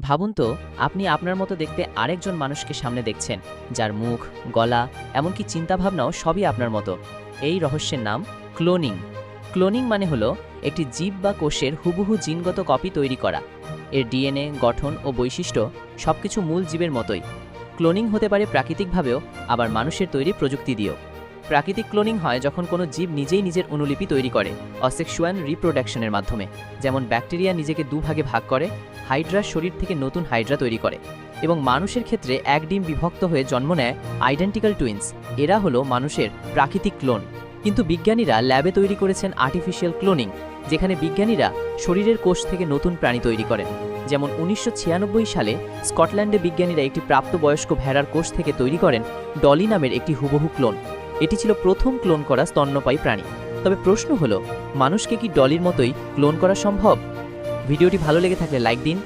ভাবুন তো, আপনি আপনার মতো দেখতে আরেকজন মানুষকে সামনে দেখছেন, যার মুখ, গলা, এমনকি চিন্তাভাবনাও সবই আপনার মতো। এই রহস্যের নাম ক্লোনিং। ক্লোনিং মানে হলো একটি জীব বা কোষের হুবহু জিনগত কপি তৈরি করা। এর ডিএনএ, গঠন ও বৈশিষ্ট্য সবকিছু মূল জীবের মতোই। ক্লোনিং হতে পারে প্রাকৃতিকভাবেও, আবার মানুষের তৈরি প্রযুক্তি দিয়েও। প্রাকৃতিক ক্লোনিং হয় যখন কোনো জীব নিজেই নিজের অনুলিপি তৈরি করে অসেক্সুয়াল রিপ্রোডাকশনের মাধ্যমে। যেমন ব্যাকটেরিয়া নিজেকে দুভাগে ভাগ করে হাইড্রার শরীর থেকে নতুন হাইড্রা তৈরি করে এবং মানুষের ক্ষেত্রে এক ডিম বিভক্ত হয়ে জন্ম নেয় আইডেন্টিক্যাল টুইন্স। এরা হলো মানুষের প্রাকৃতিক ক্লোন। কিন্তু বিজ্ঞানীরা ল্যাবে তৈরি করেছেন আর্টিফিশিয়াল ক্লোনিং, যেখানে বিজ্ঞানীরা শরীরের কোষ থেকে নতুন প্রাণী তৈরি করেন। যেমন উনিশশো ছিয়ানব্বই সালে স্কটল্যান্ডে বিজ্ঞানীরা একটি প্রাপ্তবয়স্ক ভেড়ার কোষ থেকে তৈরি করেন ডলি নামের একটি হুবহু ক্লোন। এটি ছিল প্রথম ক্লোন করা স্তন্যপায়ী প্রাণী। তবে প্রশ্ন হলো, মানুষকে কি ডলির মতোই ক্লোন করা সম্ভব? ভিডিওটি ভালো লেগে থাকলে লাইক দিন